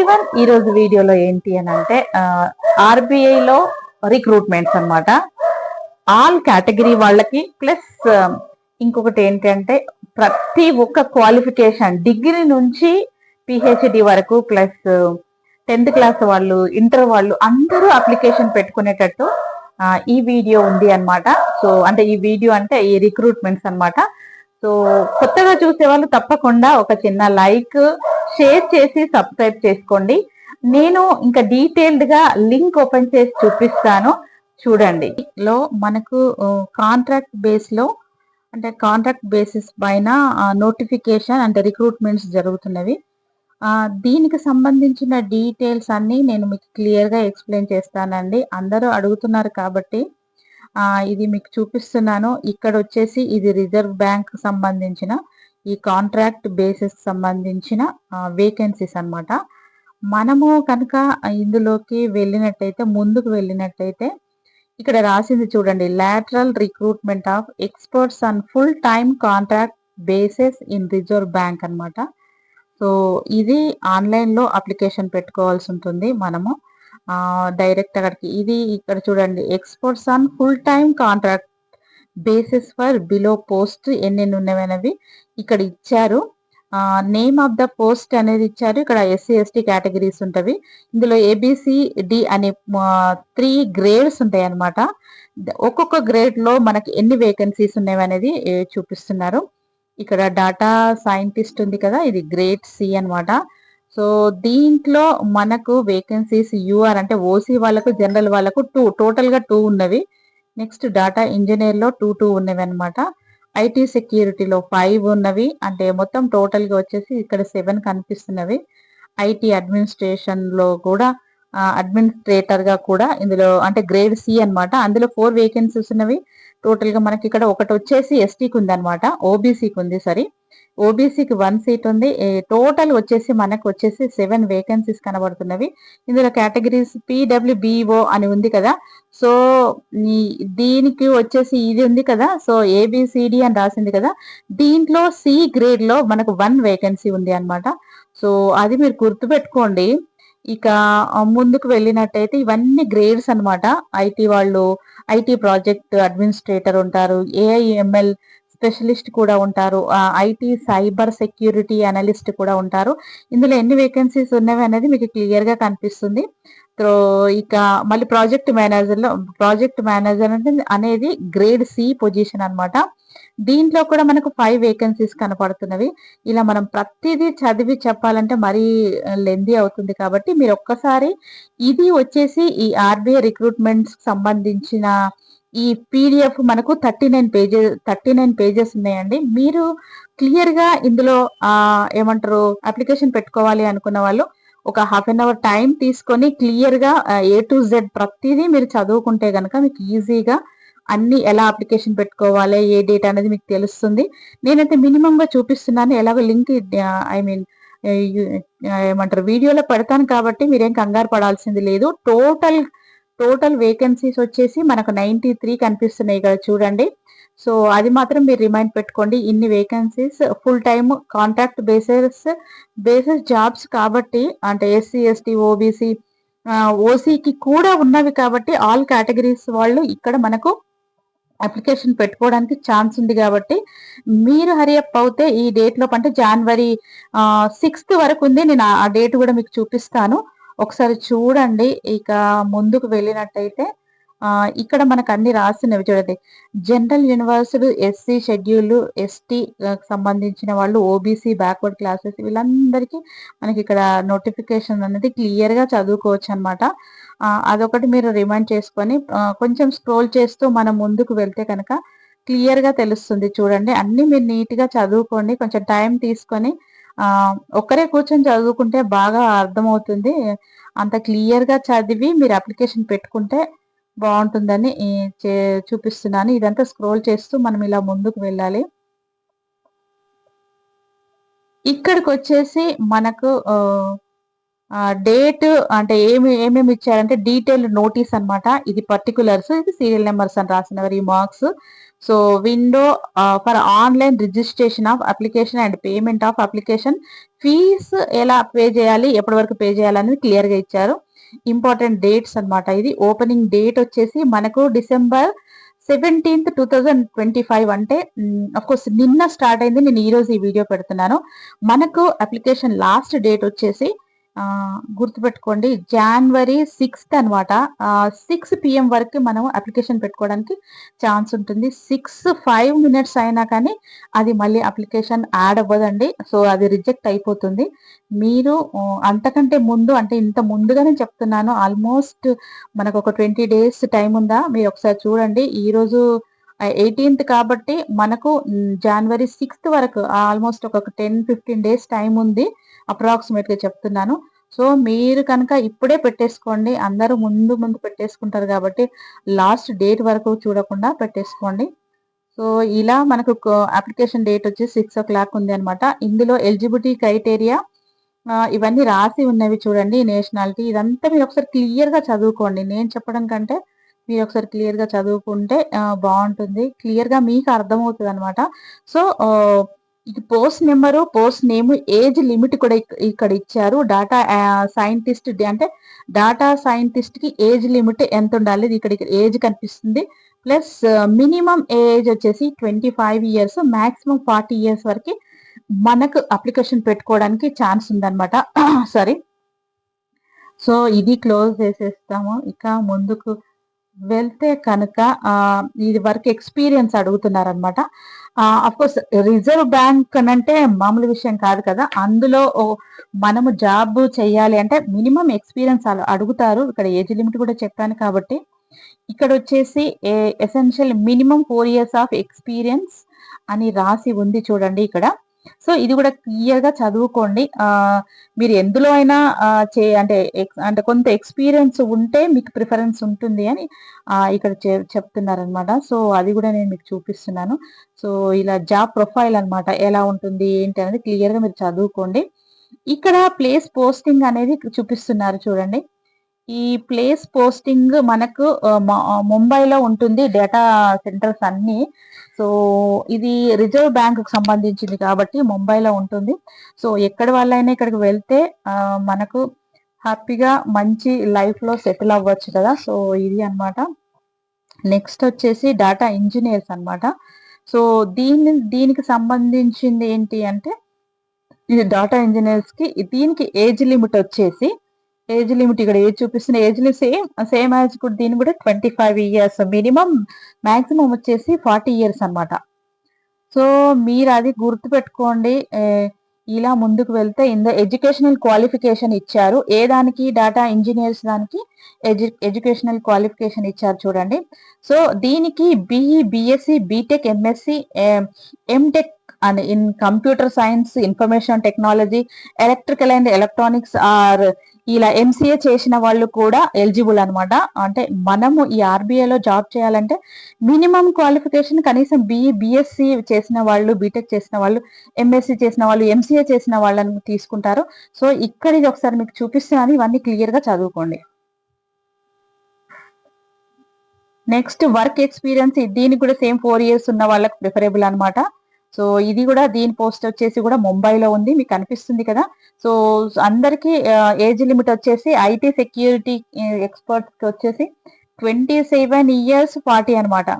Everyone ఈ రోజు వీడియోలో ఏంటి అని అంటే ఆర్బిఐలో రిక్రూట్మెంట్స్ అన్నమాట. ఆల్ కేటగిరీ వాళ్ళకి ప్లస్ ఇంకొకటి ఏంటంటే ప్రతి ఒక్క క్వాలిఫికేషన్ డిగ్రీ నుంచి పిహెచ్డి వరకు ప్లస్ టెన్త్ క్లాస్ వాళ్ళు ఇంటర్ వాళ్ళు అందరూ అప్లికేషన్ పెట్టుకునేటట్టు ఈ వీడియో ఉంది అన్నమాట. సో అంటే ఈ వీడియో అంటే ఈ రిక్రూట్మెంట్స్ అన్నమాట. సో కొత్తగా చూసే వాళ్ళు తప్పకుండా ఒక చిన్న లైక్ షేర్ చేసి సబ్స్క్రైబ్ చేసుకోండి. నేను ఇంకా డీటెయిల్డ్గా లింక్ ఓపెన్ చేసి చూపిస్తాను. చూడండి. లో మనకు కాంట్రాక్ట్ బేస్లో అంటే కాంట్రాక్ట్ బేసిస్ పైన నోటిఫికేషన్ అంటే రిక్రూట్మెంట్స్ జరుగుతున్నవి. దీనికి సంబంధించిన డీటెయిల్స్ అన్ని నేను మీకు క్లియర్గా ఎక్స్ప్లెయిన్ చేస్తానండి. అందరూ అడుగుతున్నారు కాబట్టి ఇది మీకు చూపిస్తున్నాను. ఇక్కడ వచ్చేసి ఇది రిజర్వ్ బ్యాంక్ సంబంధించిన ఈ కాంట్రాక్ట్ బేసిస్ సంబంధించిన వేకెన్సీస్ అనమాట మనము కనుక ఇందులోకి వెళ్ళినట్టయితే ముందుకు వెళ్ళినట్టయితే ఇక్కడ రాసింది చూడండి lateral recruitment of experts and full time contract basis in reserve bank అన్నమాట. సో ఇది ఆన్లైన్లో అప్లికేషన్ పెట్టుకోవాల్సి ఉంటుంది మనము. డైరెక్ట్ అక్కడికి. ఇది ఇక్కడ చూడండి. Experts on full time contract basis for below post ఎన్నెన్ని ఉన్నవనేవి ఇక్కడ ఇచ్చారు. నేమ్ ఆఫ్ ద పోస్ట్ అనేది ఇచ్చారు. ఇక్కడ ఎస్సీ ఎస్టీ కేటగిరీస్ ఉంటవి. ఇందులో ఏబిసిడి అనే త్రీ గ్రేడ్స్ ఉంటాయి అన్నమాట ఒక్కొక్క గ్రేడ్లో మనకి ఎన్ని వేకెన్సీస్ ఉన్నాయి అనేది చూపిస్తున్నారు. ఇక్కడ డాటా సైంటిస్ట్ ఉంది కదా ఇది గ్రేడ్ సి అన్నమాట. సో దీంట్లో మనకు వేకెన్సీస్ యూఆర్ అంటే ఓసీ వాళ్ళకు జనరల్ వాళ్ళకు టూ టోటల్గా టూ ఉన్నవి. నెక్స్ట్ డాటా ఇంజనీర్లో టూ టూ ఉన్నవి అనమాట ఐటీ సెక్యూరిటీలో ఫైవ్ ఉన్నవి. అంటే మొత్తం టోటల్గా వచ్చేసి ఇక్కడ సెవెన్ కనిపిస్తున్నవి. ఐటీ అడ్మినిస్ట్రేషన్లో కూడా అడ్మినిస్ట్రేటర్గా కూడా ఇందులో అంటే గ్రేడ్ సి అన్నమాట. అందులో ఫోర్ వేకెన్సీస్ ఉన్నవి. టోటల్గా మనకి ఇక్కడ ఒకటి వచ్చేసి ఎస్టీకి ఉంది అనమాట ఓబీసీకి ఉంది సరే ఓబీసీకి వన్ సీట్ ఉంది. టోటల్ వచ్చేసి మనకు వచ్చేసి సెవెన్ వేకెన్సీస్ కనబడుతున్నవి. ఇందులో కేటగిరీస్ పీడబ్ల్యూబిఓ అని ఉంది కదా. సో దీనికి వచ్చేసి ఇది ఉంది కదా. సో ఏబిసిడి అని రాసింది కదా. దీంట్లో సి గ్రేడ్లో మనకు వన్ వేకెన్సీ ఉంది అన్నమాట. సో అది మీరు గుర్తుపెట్టుకోండి. ఇక ముందుకు వెళ్ళినట్టయితే ఇవన్నీ గ్రేడ్స్ అన్నమాట. ఐటీ వాళ్ళు ఐటీ ప్రాజెక్ట్ అడ్మినిస్ట్రేటర్ ఉంటారు ఏఐఎంఎల్ స్పెషలిస్ట్ కూడా ఉంటారు ఐటీ సైబర్ సెక్యూరిటీ అనలిస్ట్ కూడా ఉంటారు. ఇందులో ఎన్ని వేకెన్సీస్ ఉన్నవి అనేది మీకు క్లియర్గా కనిపిస్తుంది. సో ఇక మళ్ళీ ప్రాజెక్ట్ మేనేజర్లో ప్రాజెక్ట్ మేనేజర్ అంటే అనేది గ్రేడ్ సి పొజిషన్ అనమాట దీంట్లో కూడా మనకు ఫైవ్ వేకెన్సీస్ కనపడుతున్నవి. ఇలా మనం ప్రతిదీ చదివి చెప్పాలంటే మరీ లెందీ అవుతుంది కాబట్టి మీరు ఒక్కసారి ఇది వచ్చేసి ఈ ఆర్బీఐ రిక్రూట్మెంట్స్ సంబంధించిన ఈ పీడిఎఫ్ మనకు thirty nine pages thirty nine pages ఉన్నాయండి. మీరు క్లియర్గా ఇందులో ఆ ఏమంటారు అప్లికేషన్ పెట్టుకోవాలి అనుకున్న వాళ్ళు ఒక హాఫ్ అన్ అవర్ టైం తీసుకొని క్లియర్గా ఏ టు జెడ్ ప్రతిదీ మీరు చదువుకుంటే గనక మీకు ఈజీగా అన్ని ఎలా అప్లికేషన్ పెట్టుకోవాలి ఏ డేట్ అనేది మీకు తెలుస్తుంది. నేనైతే మినిమం గా చూపిస్తున్నాను. ఎలాగో లింక్ ఐ మీన్ ఏమంటారు వీడియోలో పెడతాను కాబట్టి మీరేం కంగారు పడాల్సింది లేదు. టోటల్ టోటల్ వేకెన్సీస్ వచ్చేసి మనకు నైన్టీ త్రీ కనిపిస్తున్నాయి కదా చూడండి. సో అది మాత్రం మీరు రిమైండ్ పెట్టుకోండి. ఇన్ని vacancies full time contract basis basis jobs కాబట్టి అంటే ఎస్సీ ఎస్టీ ఓబీసీ ఓసీకి కూడా ఉన్నవి కాబట్టి ఆల్ కేటగిరీస్ వాళ్ళు ఇక్కడ మనకు అప్లికేషన్ పెట్టుకోవడానికి ఛాన్స్ ఉంది కాబట్టి మీరు హరియప్ అవుతే ఈ డేట్ లోపు అంటే జనవరి సిక్స్త్ వరకు ఉంది. నేను ఆ డేట్ కూడా మీకు చూపిస్తాను. ఒకసారి చూడండి. ఇక ముందుకు వెళ్ళినట్టయితే ఇక్కడ మనకు అన్ని రాసినవి చూడండి. General university SC schedule ST సంబంధించిన వాళ్ళు ఓబీసీ బ్యాక్వర్డ్ క్లాసెస్ వీళ్ళందరికీ మనకి ఇక్కడ నోటిఫికేషన్ అనేది క్లియర్గా చదువుకోవచ్చు అనమాట అదొకటి మీరు రిమైండ్ చేసుకొని కొంచెం స్క్రోల్ చేస్తూ మనం ముందుకు వెళ్తే కనుక క్లియర్గా తెలుస్తుంది చూడండి. అన్ని మీరు నీట్గా చదువుకోండి కొంచెం టైం తీసుకొని ఒక్కరే కూర్చొని చదువుకుంటే బాగా అర్థమవుతుంది. అంత క్లియర్గా చదివి మీరు అప్లికేషన్ పెట్టుకుంటే బాగుంటుందని చే- చూపిస్తున్నాను. ఇదంతా స్క్రోల్ చేస్తూ మనం ఇలా ముందుకు వెళ్ళాలి. ఇక్కడికి వచ్చేసి మనకు డేట్ అంటే ఏమి ఏమేమి ఇచ్చారంటే డీటెయిల్ నోటీస్ అన్నమాట. ఇది పర్టికులర్స్ ఇది సీరియల్ నెంబర్స్ అని రాసినవారు ఈ marks. So window for online registration of application and payment of application. Fee ఎలా పే చేయాలి ఎప్పటి వరకు పే చేయాలనేది అనేది క్లియర్గా ఇచ్చారు. ఇంపార్టెంట్ డేట్స్ అన్నమాట. ఇది ఓపెనింగ్ డేట్ వచ్చేసి మనకు December seventeenth two thousand twenty five అంటే అఫ్ కోర్స్ నిన్న స్టార్ట్ అయింది. నేను ఈరోజు ఈ వీడియో పెడుతున్నాను. మనకు అప్లికేషన్ లాస్ట్ డేట్ వచ్చేసి గుర్తుపెట్టుకోండి జనవరి సిక్స్త్ అనమాట సిక్స్ పిఎం వరకు మనం అప్లికేషన్ పెట్టుకోవడానికి ఛాన్స్ ఉంటుంది. సిక్స్ ఫైవ్ మినిట్స్ అయినా కానీ అది మళ్ళీ అప్లికేషన్ యాడ్ అవ్వదండి. సో అది రిజెక్ట్ అయిపోతుంది. మీరు అంతకంటే ముందు అంటే ఇంత ముందుగానే చెప్తున్నాను ఆల్మోస్ట్ మనకు ఒక ట్వంటీ డేస్ టైం ఉందా? మీరు ఒకసారి చూడండి. ఈరోజు ఎయిటీన్త్ కాబట్టి మనకు జనవరి సిక్స్త్ వరకు ఆల్మోస్ట్ ఒక టెన్ ఫిఫ్టీన్ డేస్ టైం ఉంది. అప్రాక్సిమేట్గా చెప్తున్నాను. సో మీరు కనుక ఇప్పుడే పెట్టేసుకోండి. అందరూ ముందు ముందు పెట్టేసుకుంటారు కాబట్టి లాస్ట్ డేట్ వరకు చూడకుండా పెట్టేసుకోండి. సో ఇలా మనకు అప్లికేషన్ డేట్ వచ్చి సిక్స్ ఓ క్లాక్ ఉంది అనమాట ఇందులో ఎలిజిబిలిటీ క్రైటీరియా ఇవన్నీ రాసి ఉన్నవి చూడండి నేషనాలిటీ ఇదంతా మీరు ఒకసారి క్లియర్గా చదువుకోండి. నేను చెప్పడం కంటే మీరు ఒకసారి క్లియర్గా చదువుకుంటే బాగుంటుంది. క్లియర్గా మీకు అర్థమవుతుంది అనమాట so post number post name age limit కూడా ఇక్కడ ఇచ్చారు. డాటా సైంటిస్ట్ అంటే డాటా సైంటిస్ట్కి ఏజ్ లిమిట్ ఎంత ఉండాలి? ఇది ఇక్కడ ఏజ్ కనిపిస్తుంది. ప్లస్ మినిమం ఏజ్ వచ్చేసి twenty five years maximum forty years వరకు మనకు అప్లికేషన్ పెట్టుకోవడానికి ఛాన్స్ ఉందన్నమాట. సారీ. సో ఇది క్లోజ్ చేసేస్తాము. ఇక ముందుకు వెళ్తే కనుక ఇది వరకు ఎక్స్పీరియన్స్ అడుగుతున్నారనమాట కోర్స్ రిజర్వ్ బ్యాంక్ అంటే మామూలు విషయం కాదు కదా. అందులో మనము జాబ్ చేయాలి అంటే మినిమం ఎక్స్పీరియన్స్ అడుగుతారు. ఇక్కడ ఏజ్ లిమిట్ కూడా చెప్పాను కాబట్టి. ఇక్కడ వచ్చేసి essential minimum four years of experience అని రాసి ఉంది చూడండి ఇక్కడ. సో ఇది కూడా క్లియర్గా చదువుకోండి. ఆ మీరు ఎందులో అయినా చే అంటే అంటే కొంత ఎక్స్పీరియన్స్ ఉంటే మీకు ప్రిఫరెన్స్ ఉంటుంది అని ఇక్కడ చె- సో అది కూడా నేను మీకు చూపిస్తున్నాను. సో ఇలా జాబ్ ప్రొఫైల్ అన్నమాట ఎలా ఉంటుంది ఏంటి అనేది క్లియర్గా మీరు చదువుకోండి. ఇక్కడ ప్లేస్ పోస్టింగ్ అనేది చూపిస్తున్నారు చూడండి. ఈ ప్లేస్ పోస్టింగ్ మనకు ముంబైలో ఉంటుంది డేటా సెంటర్స్ అన్ని. సో ఇది రిజర్వ్ బ్యాంక్కు సంబంధించింది కాబట్టి ముంబైలో ఉంటుంది. సో ఎక్కడి వాళ్ళైనా ఇక్కడికి వెళ్తే మనకు హ్యాపీగా మంచి లైఫ్లో సెటిల్ అవ్వచ్చు కదా. సో ఇది అన్నమాట. నెక్స్ట్ వచ్చేసి డాటా ఇంజనీర్స్ అనమాట సో దీని దీనికి సంబంధించింది ఏంటి అంటే ఇది డాటా ఇంజనీర్స్కి దీనికి ఏజ్ లిమిట్ వచ్చేసి ఏజ్ లిమిట్ ఇక్కడ ఏజ్ చూపిస్తున్న age limit same same as కూడా దీని కూడా twenty five years minimum maximum వచ్చేసి ఫార్టీ ఇయర్స్ అన్నమాట. సో మీరు అది గుర్తు పెట్టుకోండి ఇలా ముందుకు వెళ్తే ఇంద ఎడ్యుకేషనల్ క్వాలిఫికేషన్ ఇచ్చారు. ఏ దానికి? డేటా ఇంజనీర్స్ దానికి ఎడ్యు ఎడ్యుకేషనల్ క్వాలిఫికేషన్ ఇచ్చారు చూడండి. సో దీనికి BE BSc BTech MSc MTech and in computer science information technology electrical and electronics or ఇలా ఎంసీఏ చేసిన వాళ్ళు కూడా ఎలిజిబుల్ అనమాట అంటే మనము ఈ ఆర్బీఐలో జాబ్ చేయాలంటే మినిమం క్వాలిఫికేషన్ కనీసం బిఈ బీఎస్సీ చేసిన వాళ్ళు బీటెక్ చేసిన వాళ్ళు ఎంఎస్సీ చేసిన వాళ్ళు ఎంసీఏ చేసిన వాళ్ళని తీసుకుంటారు. సో ఇక్కడిది ఒకసారి మీకు చూపిస్తున్నాను ఇవన్నీ క్లియర్గా చదువుకోండి. నెక్స్ట్ వర్క్ ఎక్స్పీరియన్స్ దీనికి కూడా సేమ్ ఫోర్ ఇయర్స్ ఉన్న వాళ్ళకి ప్రిఫరబుల్ అనమాట సో ఇది కూడా దీని పోస్ట్ వచ్చేసి కూడా ముంబైలో ఉంది మీకు కనిపిస్తుంది కదా? సో అందరికి ఏజ్ లిమిట్ వచ్చేసి ఐటీ సెక్యూరిటీ ఎక్స్పర్ట్స్కి వచ్చేసి ట్వంటీ సెవెన్ ఇయర్స్ ఫార్టీ అనమాట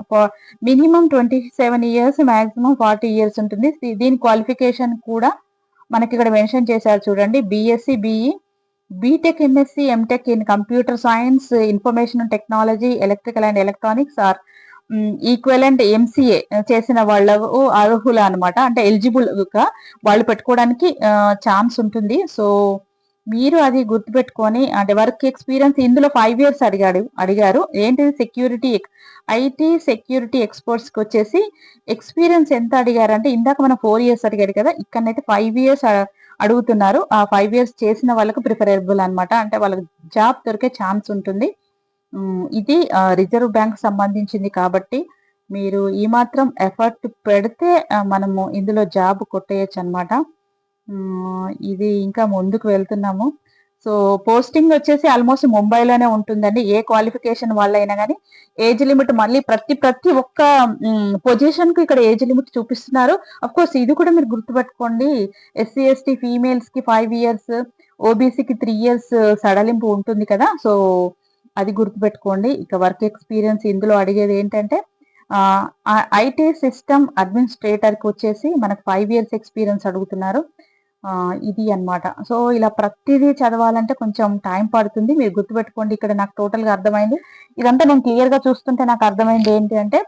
minimum twenty seven years maximum forty years ఉంటుంది. దీని క్వాలిఫికేషన్ కూడా మనకి ఇక్కడ మెన్షన్ చేశారు చూడండి. BSc BE BTech MSc MTech in computer science information technology electrical and electronics or equivalent MCA చేసిన వాళ్ళకు అర్హులు అనమాట అంటే ఎలిజిబుల్గా వాళ్ళు పెట్టుకోవడానికి ఛాన్స్ ఉంటుంది. సో మీరు అది గుర్తుపెట్టుకొని అంటే వర్క్ ఎక్స్పీరియన్స్ ఇందులో ఫైవ్ ఇయర్స్ అడిగాడు అడిగారు. ఏంటిది సెక్యూరిటీ ఐటీ సెక్యూరిటీ ఎక్స్పర్ట్స్కి వచ్చేసి ఎక్స్పీరియన్స్ ఎంత అడిగారు అంటే ఇందాక మనం ఫోర్ ఇయర్స్ అడిగాడు కదా ఇక్కడనైతే ఫైవ్ ఇయర్స్ అడుగుతున్నారు. ఆ ఫైవ్ ఇయర్స్ చేసిన వాళ్ళకు ప్రిఫరబుల్ అనమాట. అంటే వాళ్ళకి జాబ్ దొరికే ఛాన్స్ ఉంటుంది. ఇది రిజర్వ్ బ్యాంక్ సంబంధించింది కాబట్టి మీరు ఈ మాత్రం ఎఫర్ట్ పెడితే మనము ఇందులో జాబ్ కొట్టేయచ్చు అనమాట ఇది ఇంకా ముందుకు వెళ్తున్నాము. సో పోస్టింగ్ వచ్చేసి ఆల్మోస్ట్ ముంబైలోనే ఉంటుందండి. ఏ క్వాలిఫికేషన్ వాళ్ళైనా కానీ ఏజ్ లిమిట్ మళ్ళీ ప్రతి ప్రతి ఒక్క పొజిషన్కు ఇక్కడ ఏజ్ లిమిట్ చూపిస్తున్నారు. అఫ్ కోర్స్ ఇది కూడా మీరు గుర్తుపెట్టుకోండి. ఎస్సీ ఎస్టీ ఫీమేల్స్కి ఫైవ్ ఇయర్స్ ఓబీసీకి త్రీ ఇయర్స్ సడలింపు ఉంటుంది కదా. సో అది గుర్తుపెట్టుకోండి. ఇక వర్క్ ఎక్స్పీరియన్స్ ఇందులో అడిగేది ఏంటంటే ఐటీ సిస్టమ్ అడ్మినిస్ట్రేటర్కి వచ్చేసి మనకు ఫైవ్ ఇయర్స్ ఎక్స్పీరియన్స్ అడుగుతున్నారు. ఇది అన్నమాట. సో ఇలా ప్రతిదీ చదవాలంటే కొంచెం టైం పడుతుంది. మీరు గుర్తుపెట్టుకోండి. ఇక్కడ నాకు టోటల్గా అర్థమైంది. ఇదంతా నేను క్లియర్గా చూస్తుంటే నాకు అర్థమైంది ఏంటి అంటే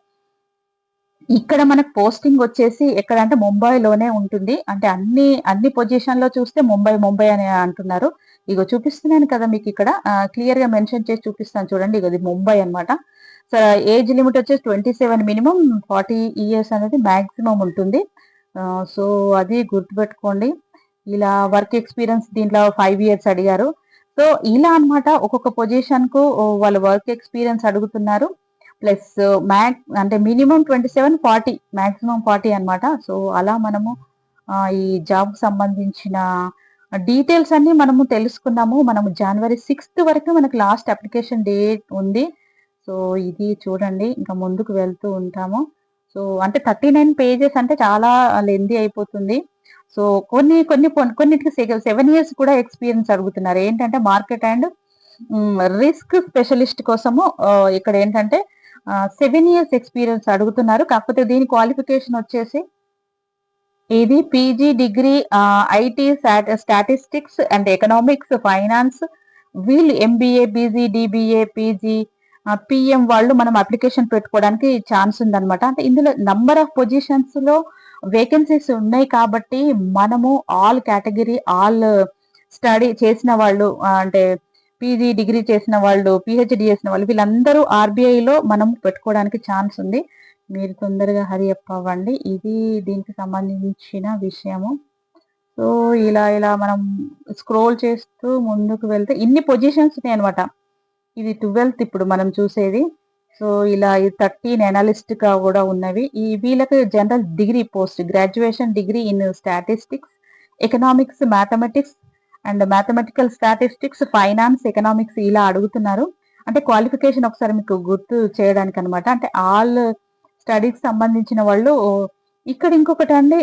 ఇక్కడ మనకు పోస్టింగ్ వచ్చేసి ఎక్కడ అంటే ముంబైలోనే ఉంటుంది. అంటే అన్ని అన్ని పొజిషన్లో చూస్తే ముంబై ముంబై అని అంటున్నారు. ఇగో చూపిస్తున్నాను కదా మీకు ఇక్కడ. క్లియర్గా మెన్షన్ చేసి చూపిస్తాను చూడండి. ఇగో ఇది ముంబై అన్నమాట. సో ఏజ్ లిమిట్ వచ్చేసి twenty seven minimum forty years అనేది మాక్సిమం ఉంటుంది. సో అది గుర్తుపెట్టుకోండి. ఇలా వర్క్ ఎక్స్పీరియన్స్ దీంట్లో ఫైవ్ ఇయర్స్ అడిగారు. సో ఇలా అన్నమాట ఒక్కొక్క పొజిషన్కు వాళ్ళు వర్క్ ఎక్స్పీరియన్స్ అడుగుతున్నారు. ప్లస్ మ్యాక్ అంటే minimum twenty seven forty maximum forty అనమాట సో అలా మనము ఈ జాబ్ సంబంధించిన డీటెయిల్స్ అన్ని మనము తెలుసుకున్నాము. మనము జనవరి సిక్స్త్ వరకు మనకు లాస్ట్ అప్లికేషన్ డేట్ ఉంది. సో ఇది చూడండి. ఇంకా ముందుకు వెళ్తూ ఉంటాము. సో అంటే థర్టీ నైన్ పేజెస్ అంటే చాలా లెందీ అయిపోతుంది. సో కొన్ని కొన్ని కొన్నిటికి సెవెన్ ఇయర్స్ కూడా ఎక్స్పీరియన్స్ అడుగుతున్నారు. ఏంటంటే మార్కెట్ అండ్ రిస్క్ స్పెషలిస్ట్ కోసము ఇక్కడ ఏంటంటే సెవెన్ ఇయర్స్ ఎక్స్పీరియన్స్ అడుగుతున్నారు. కాకపోతే దీని క్వాలిఫికేషన్ వచ్చేసి ఇది PG degree IT statistics and economics finance వీళ్ళు MBA BG DBA PG PM వాళ్ళు మనం అప్లికేషన్ పెట్టుకోవడానికి ఛాన్స్ ఉందన్నమాట. అంటే ఇందులో నంబర్ ఆఫ్ పొజిషన్స్లో వేకెన్సీస్ ఉన్నాయి కాబట్టి మనము ఆల్ కేటగిరీ ఆల్ స్టడీ చేసిన వాళ్ళు అంటే పీజీ డిగ్రీ చేసిన వాళ్ళు పిహెచ్డి చేసిన వాళ్ళు వీళ్ళందరూ ఆర్బీఐలో లో మనం పెట్టుకోవడానికి ఛాన్స్ ఉంది. మీరు తొందరగా హరి అప్ అవ్వండి. ఇది దీనికి సంబంధించిన విషయము. సో ఇలా ఇలా మనం స్క్రోల్ చేస్తూ ముందుకు వెళ్తే ఇన్ని పొజిషన్స్ ఉన్నాయి అనమాట ఇది ట్వెల్త్ ఇప్పుడు మనం చూసేది. సో ఇలా థర్టీన్ అనలిస్ట్గా కూడా ఉన్నవి. ఈ వీళ్ళకి general degree post graduation degree in statistics economics mathematics and mathematical statistics finance economics ఇలా అడుగుతున్నారు. అంటే క్వాలిఫికేషన్ ఒకసారి మీకు గుర్తు చేయడానికి అనమాట అంటే ఆల్ స్టడీస్ సంబంధించిన వాళ్ళు ఇక్కడ ఇంకొకటి అండి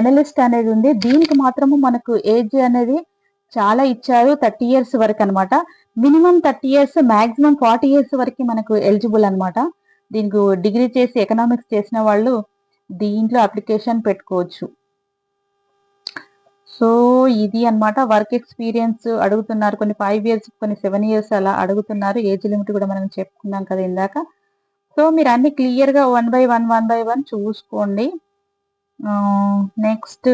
ఎనలిస్ట్ అనేది ఉంది. దీనికి మాత్రము మనకు ఏజ్ అనేది చాలా ఇచ్చారు థర్టీ ఇయర్స్ వరకు అనమాట minimum thirty years maximum forty years వరకు మనకు ఎలిజిబుల్ అనమాట దీనికి డిగ్రీ చేసి ఎకనామిక్స్ చేసిన వాళ్ళు దీంట్లో అప్లికేషన్ పెట్టుకోవచ్చు. సో ఇది అన్నమాట వర్క్ ఎక్స్పీరియన్స్ అడుగుతున్నారు. కొన్ని ఫైవ్ ఇయర్స్ కొన్ని సెవెన్ ఇయర్స్ అలా అడుగుతున్నారు. ఏజ్ లిమిట్ కూడా మనం చెప్పుకున్నాం కదా ఇందాక. సో మీరు అన్ని క్లియర్గా one by one one by one చూసుకోండి. నెక్స్ట్.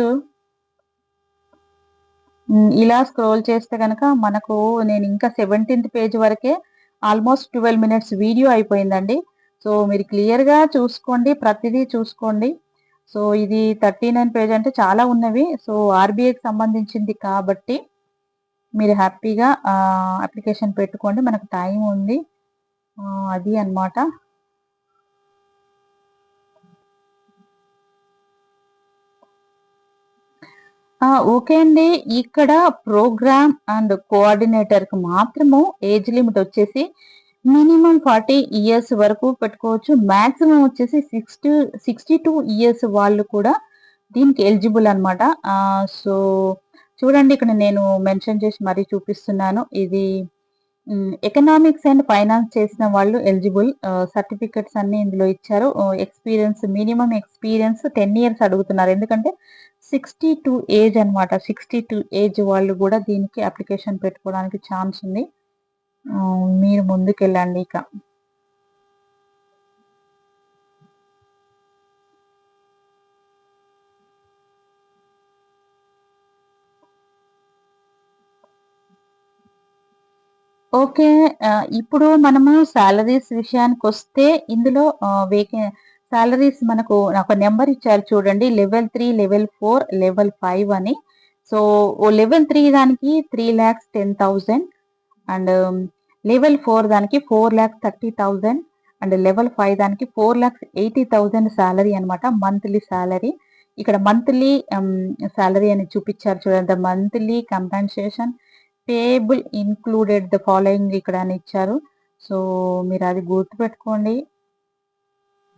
ఇలా స్క్రోల్ చేస్తే కనుక మనకు నేను ఇంకా సెవెంటీన్త్ పేజ్ వరకే ఆల్మోస్ట్ ట్వెల్వ్ మినిట్స్ వీడియో అయిపోయిందండి. సో మీరు క్లియర్గా చూసుకోండి ప్రతిదీ చూసుకోండి. సో ఇది థర్టీ నైన్ పేజ్ అంటే చాలా ఉన్నవి. సో ఆర్బీఐకి సంబంధించింది కాబట్టి మీరు హ్యాపీగా అప్లికేషన్ పెట్టుకోండి. మనకు టైం ఉంది. అది అన్నమాట. ఓకే అండి. ఇక్కడ ప్రోగ్రామ్ అండ్ కోఆర్డినేటర్కి మాత్రము ఏజ్ లిమిట్ వచ్చేసి మినిమం ఫార్టీ ఇయర్స్ వరకు పెట్టుకోవచ్చు. మాక్సిమం వచ్చేసి సిక్స్టీ సిక్స్టీ టూ ఇయర్స్ వాళ్ళు కూడా దీనికి ఎలిజిబుల్ అనమాట సో చూడండి ఇక్కడ నేను మెన్షన్ చేసి మరీ చూపిస్తున్నాను. ఇది ఎకనామిక్స్ అండ్ ఫైనాన్స్ చేసిన వాళ్ళు ఎలిజిబుల్. సర్టిఫికెట్స్ అన్ని ఇందులో ఇచ్చారు. Experience minimum experience ten years అడుగుతున్నారు. ఎందుకంటే సిక్స్టీ టూ ఏజ్ అన్నమాట. సిక్స్టీ టూ ఏజ్ వాళ్ళు కూడా దీనికి అప్లికేషన్ పెట్టుకోవడానికి ఛాన్స్ ఉంది. మీరు ముందుకెళ్ళండి ఇక. ఓకే ఇప్పుడు మనము సాలరీస్ విషయానికి వస్తే ఇందులో వేకే సాలరీస్ మనకు ఒక నెంబర్ ఇచ్చారు చూడండి level three level four level five అని. సో ఓ లెవెల్ త్రీ దానికి three lakhs ten thousand and level four దానికి four lakhs thirty thousand and level five దానికి four lakhs eighty thousand salary అనమాట monthly salary ఇక్కడ monthly salary అని చూపించారు చూడండి. Monthly compensation payable included the following ఇక్కడ అని ఇచ్చారు. సో మీరు అది గుర్తుపెట్టుకోండి.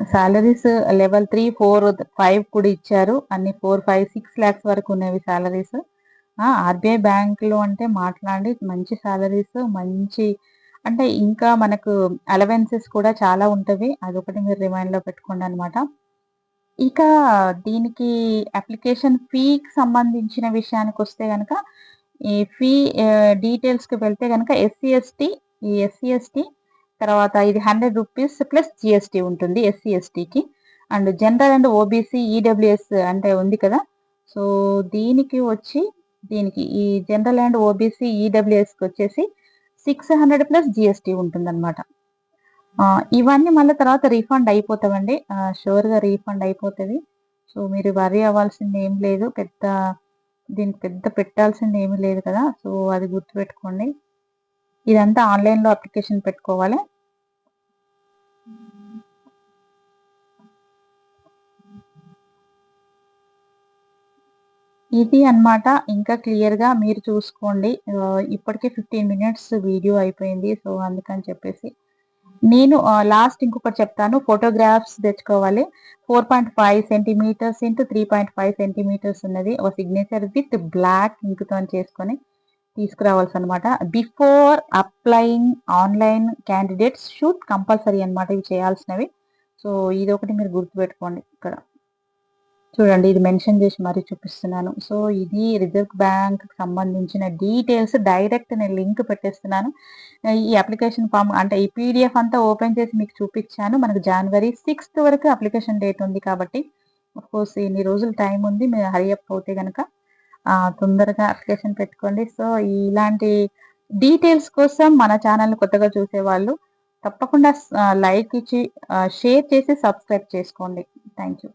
Salaries level three four five కూడా ఇచ్చారు. అన్ని ఫోర్ ఫైవ్ సిక్స్ ల్యాక్స్ వరకు ఉన్నవి సాలరీస్ ఆర్బీఐ బ్యాంకులో అంటే మాట్లాడి మంచి సాలరీస్ మంచి అంటే ఇంకా మనకు అలవెన్సెస్ కూడా చాలా ఉంటవి. అదొకటి మీరు రిమైండ్లో పెట్టుకోండి అనమాట ఇక దీనికి అప్లికేషన్ ఫీకి సంబంధించిన విషయానికి వస్తే కనుక ఈ ఫీ డీటెయిల్స్కి వెళ్తే కనుక ఎస్సీ ఎస్టీ ఈ ఎస్సీ ఎస్టీ తర్వాత ఇది హండ్రెడ్ రూపీస్ ప్లస్ జిఎస్టీ ఉంటుంది ఎస్సీ ఎస్టీకి and general and OBC EWS అంటే ఉంది కదా. సో దీనికి వచ్చి దీనికి ఈ జనరల్ అండ్ ఓబీసీ ఈడబ్ల్యూఎస్కి వచ్చేసి సిక్స్ హండ్రెడ్ ప్లస్ జిఎస్టీ ఉంటుందన్నమాట. ఇవన్నీ మళ్ళీ తర్వాత రీఫండ్ అయిపోతామండి. షూర్గా రీఫండ్ అయిపోతుంది. సో మీరు వరీ అవ్వాల్సింది ఏం లేదు. పెద్ద దీనికి పెద్ద పెట్టాల్సింది ఏమీ లేదు కదా. సో అది గుర్తుపెట్టుకోండి. ఇదంతా ఆన్లైన్లో అప్లికేషన్ పెట్టుకోవాలి. ఇది అన్నమాట. ఇంకా క్లియర్గా మీరు చూసుకోండి. ఇప్పటికే ఫిఫ్టీన్ మినిట్స్ వీడియో అయిపోయింది. సో అందుకని చెప్పేసి నేను లాస్ట్ ఇంకొకటి చెప్తాను. ఫోటోగ్రాఫ్స్ తెచ్చుకోవాలి. Four point five centimetres into three point five centimetres ఉన్నది. ఒక సిగ్నేచర్ విత్ బ్లాక్ ఇంక్తో చేసుకొని తీసుకురావాల్సి అనమాట before applying online candidates should compulsory అనమాట ఇవి చేయాల్సినవి. సో ఇది ఒకటి మీరు గుర్తుపెట్టుకోండి ఇక్కడ. చూడండి ఇది మెన్షన్ చేసి మరీ చూపిస్తున్నాను. సో ఇది రిజర్వ్ బ్యాంక్ సంబంధించిన డీటెయిల్స్ డైరెక్ట్ నేను లింక్ పెట్టేస్తున్నాను. ఈ అప్లికేషన్ ఫామ్ అంటే ఈ పీడిఎఫ్ అంతా ఓపెన్ చేసి మీకు చూపించాను. మనకు జనవరి సిక్స్త్ వరకు అప్లికేషన్ డేట్ ఉంది కాబట్టి కోర్స్ ఇన్ని రోజులు టైం ఉంది. మీరు హరియప్ అవుతే కనుక తొందరగా అప్లికేషన్ పెట్టుకోండి. సో ఇలాంటి డీటెయిల్స్ కోసం మన ఛానల్ కొత్తగా చూసేవాళ్ళు తప్పకుండా లైక్ ఇచ్చి షేర్ చేసి సబ్స్క్రైబ్ చేసుకోండి. Thank you